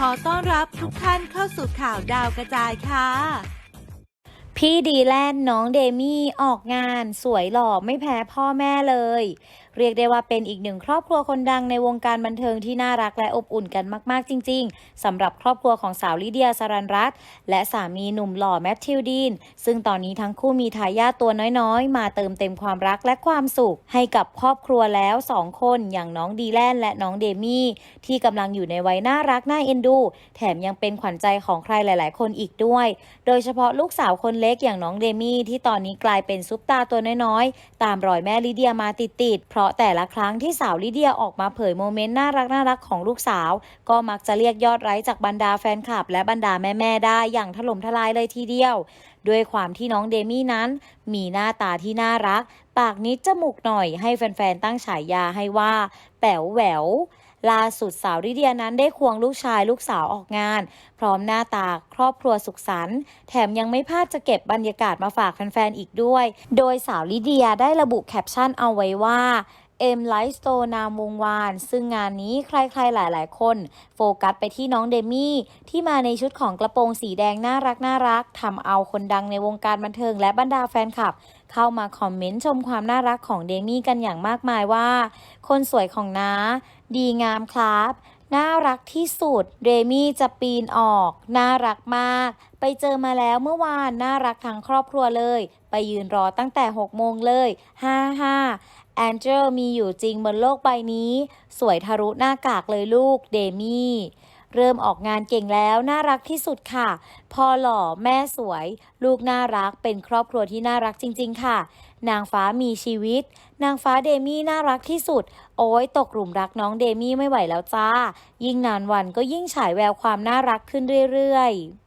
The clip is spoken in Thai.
ขอต้อนรับทุกท่านเข้าสู่ข่าวดาวกระจายค่ะ พี่ดีแลนด์น้องเดมี่ออกงานสวยหล่อไม่แพ้พ่อแม่เลย เรียกได้ว่าเป็นอีกหนึ่งครอบครัวคนดังในวงการบันเทิงที่น่ารักและอบอุ่นกันมาก ๆ จริง ๆสำหรับครอบครัวของสาวลิเดียสรันรัตน์และสามีหนุ่มหล่อแมทธิวดีน ซึ่งตอนนี้ทั้งคู่มีทายาทตัวน้อยๆ มาเติมเต็มความรักและความสุข ให้กับครอบครัวแล้วสองคนอย่างน้องดีแลนและน้องเดมี่ที่กำลังอยู่ในวัยน่ารักน่าเอ็นดู แถมยังเป็นขวัญใจของใครหลาย ๆ คนอีกด้วย โดยเฉพาะลูกสาวคนเล็กอย่างน้องเดมี่ที่ตอนนี้กลายเป็นซุปตาตัวน้อยๆ ตามรอยแม่ลิเดียมาติดๆเพราะแต่ละครั้งที่สาวลิเดียออกมาเผยโมเมนต์น่ารักน่ารักของลูกสาว ก็มักจะเรียกยอดไลค์จากบรรดาแฟนคลับ และบรรดาแม่ๆได้อย่างถล่มทลายเลยทีเดียว ด้วยความที่น้องเดมี่นั้น มีหน้าตาที่น่ารัก ปากนิดจมูกหน่อยให้แฟนๆตั้งฉายาให้ว่า แป๋วแหววล่าสุดสาวลิเดียนั้นได้ควงลูกชายลูกสาวออกงาน พร้อมหน้าตาครอบครัวสุขสันต์แถมยังไม่พลาดจะเก็บบรรยากาศมาฝากแฟนๆอีกด้วย โดยสาวลิเดียได้ระบุแคปชั่นเอาไว้ว่า เอ็มไลฟ์สโตนามวงวาน ซึ่งงานนี้ใครๆหลายๆ คน โฟกัสไปที่น้องเดมี่ ที่มาในชุดของกระโปรงสีแดงน่ารักน่ารักทำเอาคนดังในวงการบันเทิงและบรรดาแฟนคลับ เข้ามาคอมเมนต์ชมความน่ารักของเดมี่กันอย่างมากมายว่า คนสวยของน้า ดีงามครับน่ารักที่สุด เดมี่จะปีนออก น่ารักมาก ไปเจอมาแล้วเมื่อวาน น่ารักทั้งครอบครัวเลย ไปยืนรอตั้งแต่ 6 โมงเลย55 แอนเจลมีอยู่จริงบนโลกใบนี้ สวยทะลุหน้ากากเลยลูกเดมี่เริ่มออกงานเก่งแล้วน่ารักที่สุดค่ะ พ่อหล่อแม่สวย ลูกน่ารักเป็นครอบครัวที่น่ารักจริง ๆ ค่ะ นางฟ้ามีชีวิต นางฟ้าเดมี่น่ารักที่สุด โอ้ยตกหลุมรักน้องเดมี่ไม่ไหวแล้วจ้า ยิ่งนานวันก็ยิ่งฉายแววความน่ารักขึ้นเรื่อย ๆ